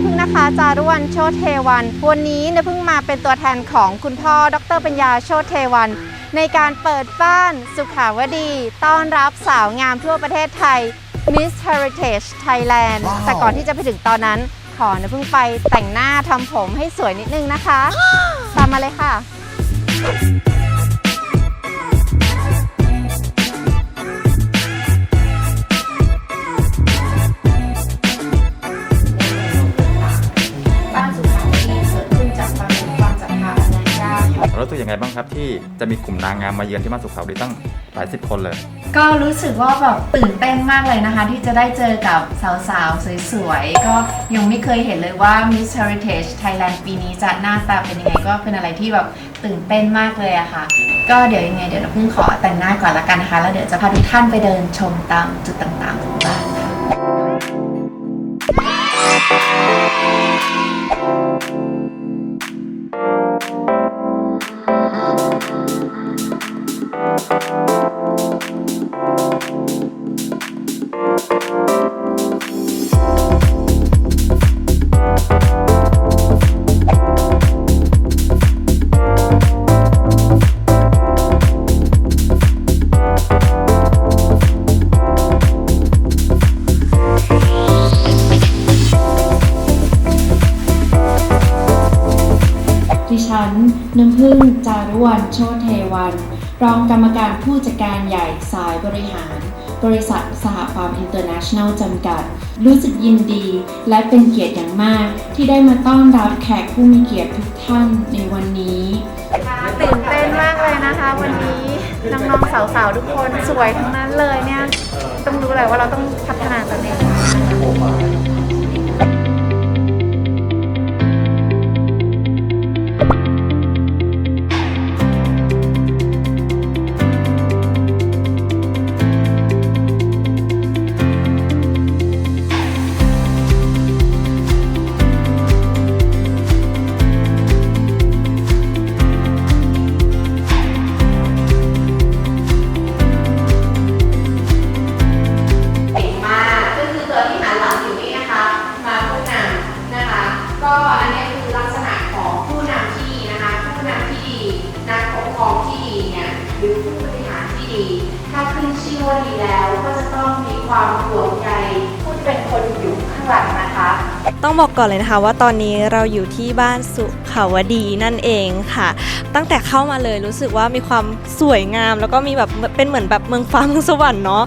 วันโชติเทวัน วันนี้เนี่ยเพิ่งมาเป็นตัวแทนของคุณพ่อ ดรปัญญาโชติเทวัน ในการเปิดบ้านสุขาวดี ต้อนรับสาวงามทั่วประเทศไทย Miss Heritage Thailand ว้าวแต่ก่อนที่จะไปถึงตอนนั้น ขอนะเพิ่งไปแต่งหน้าทำผมให้สวยนิดนึงนะคะ ตามมาเลยค่ะ รู้สึกยังไงบ้างครับ ที่จะมีกลุ่มนางงามมาเยือนที่บ้าสุขาดีตั้งหลายสิบคนเลย ก็รู้สึกว่าแบบตื่นเต้นมากเลยนะคะ ที่จะได้เจอกับสาวๆ สวยๆ ก็ยังไม่เคยเห็นเลยว่า Miss Heritage Thailand ปีนี้จะหน้าตาเป็นยังไงก็เป็นอะไรที่แบบตื่นเต้นมากเลยอะค่ะ ก็เดี๋ยวยังไงเดี๋ยวเราเพิ่งขอแต่งหน้าก่อนละกันนะคะ แล้วเดี๋ยวจะพาทุกท่านไปเดินชมตามจุดต่างๆของบ้าน ดิฉันน้ำพึ่งจารุวรรณโชติเทวัน รองกรรมการผู้จัดการใหญ่สายบริหาร บริษัทสหฟาร์มอินเตอร์เนชั่นแนลจำกัด รู้สึกยินดี และเป็นเกียรติอย่างมาก ที่ได้มาต้อนรับแขกผู้มีเกียรติทุกท่านในวันนี้ตื่นเต้นมากเลยนะคะ วันนี้น้องๆสาวๆทุกคนสวยทั้งนั้นเลยเนี่ย ต้องรู้เลยว่าเราต้องพัฒนาตัวเอง ดีแล้วก็จะต้องมีความห่วงใยผู้ที่เป็นคนอยู่ข้างหลังนะคะ ต้องบอกก่อนเลยนะคะว่าตอนนี้เราอยู่ที่บ้านสุขาวดีนั่นเองค่ะ ตั้งแต่เข้ามาเลยรู้สึกว่ามีความสวยงาม แล้วก็มีแบบเป็นเหมือนแบบเมืองฟ้าเมืองสวรรค์เนาะ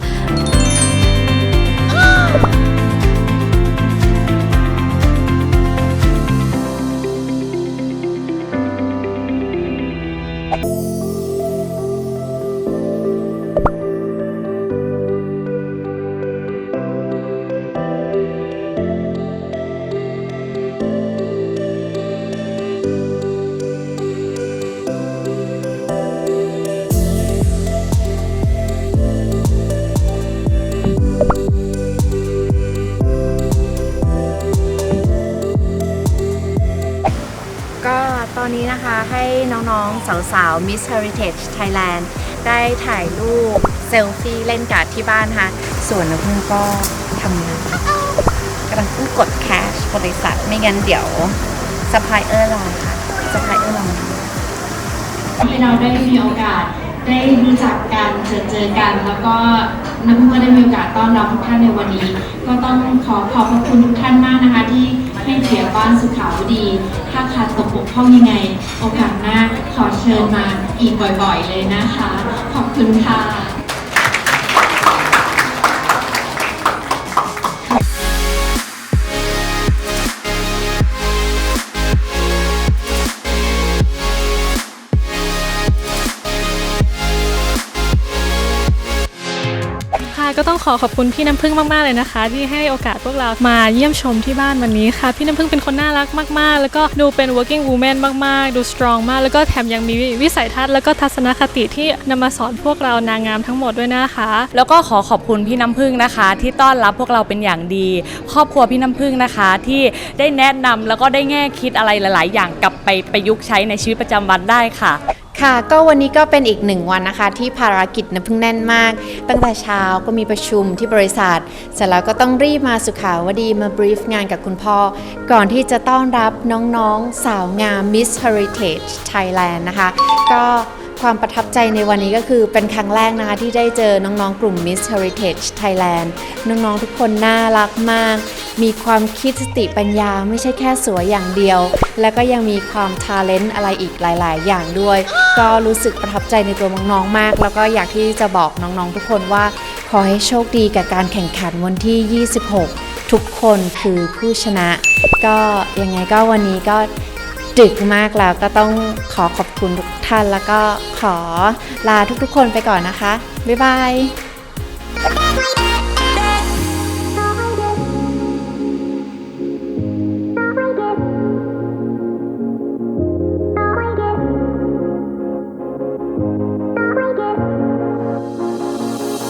ให้น้องๆ สาวๆ Miss Heritage Thailand ได้ถ่ายรูปเซลฟี่เล่นการ์ดที่บ้านนะคะส่วนน้ำพึ่งก็ทำงานกำลังต้องกดแคชบริษัท ไม่งั้นเดี๋ยวซัพพลายเออร์ราค่ะซัพพลายเออร์ราให้เราได้มีโอกาสได้รู้จักกันเจอเจอกัน แล้วก็น้ำพึ่งก็ได้มีโอกาสต้อนรับทุกท่านในวันนี้ ก็ต้องขอขอบพระคุณทุกท่านมากนะคะที่ เชิญมาอีกบ่อยๆเลยนะคะ ขอบคุณค่ะ ก็ต้องขอขอบคุณพี่น้ำพึ่งมากๆเลยนะคะ ที่ให้โอกาสพวกเรามาเยี่ยมชมที่บ้านวันนี้ค่ะ พี่น้ำพึ่งเป็นคนน่ารักมาก ๆ แล้วก็ดูเป็น working woman มาก ๆ ดู strong มาก แล้วก็แถมยังมีวิสัยทัศน์แล้วก็ทัศนคติที่นำมาสอนพวกเรานางงามทั้งหมดด้วยนะคะ แล้วก็ขอขอบคุณพี่น้ำพึ่งนะคะ ที่ต้อนรับพวกเราเป็นอย่างดี ครอบครัวพี่น้ำพึ่งนะคะที่ได้แนะนำแล้วก็ได้แง่คิดอะไรหลาย ๆ อย่างกลับไปประยุกต์ใช้ในชีวิตประจำวันได้ค่ะ ค่ะก็วันนี้ก็เป็นอีกหนึ่งวันนะคะ ที่ภารกิจนะพึ่งแน่นมาก ตั้งแต่เช้าก็มีประชุมที่บริษัท เสร็จแล้วก็ต้องรีบมาสุขาวดีมาบรีฟงานกับคุณพ่อ ก่อนที่จะต้อนรับน้องๆสาวงาม Miss Heritage Thailand นะคะ ก็ ความประทับใจในวันนี้ก็คือเป็นครั้งแรกนะคะที่ได้เจอน้องๆ กลุ่ม Miss Heritage Thailand น้องๆ ทุกคนน่ารักมาก มีความคิดสติปัญญาไม่ใช่แค่สวยอย่างเดียว แล้วก็ยังมีความทาเลนต์อะไรอีกหลาย ๆ อย่างด้วย ก็รู้สึกประทับใจในตัวน้องๆ มาก แล้วก็อยากที่จะบอกน้องๆ ทุกคนว่า ขอให้โชคดีกับการแข่งขันวันที่ 26 ทุกคนคือผู้ชนะ ก็ยังไงก็วันนี้ก็ ดึกมากแล้วก็ต้องขอขอบคุณทุกท่าน แล้วก็ขอลาทุกๆ คนไปก่อนนะคะ บ๊ายบาย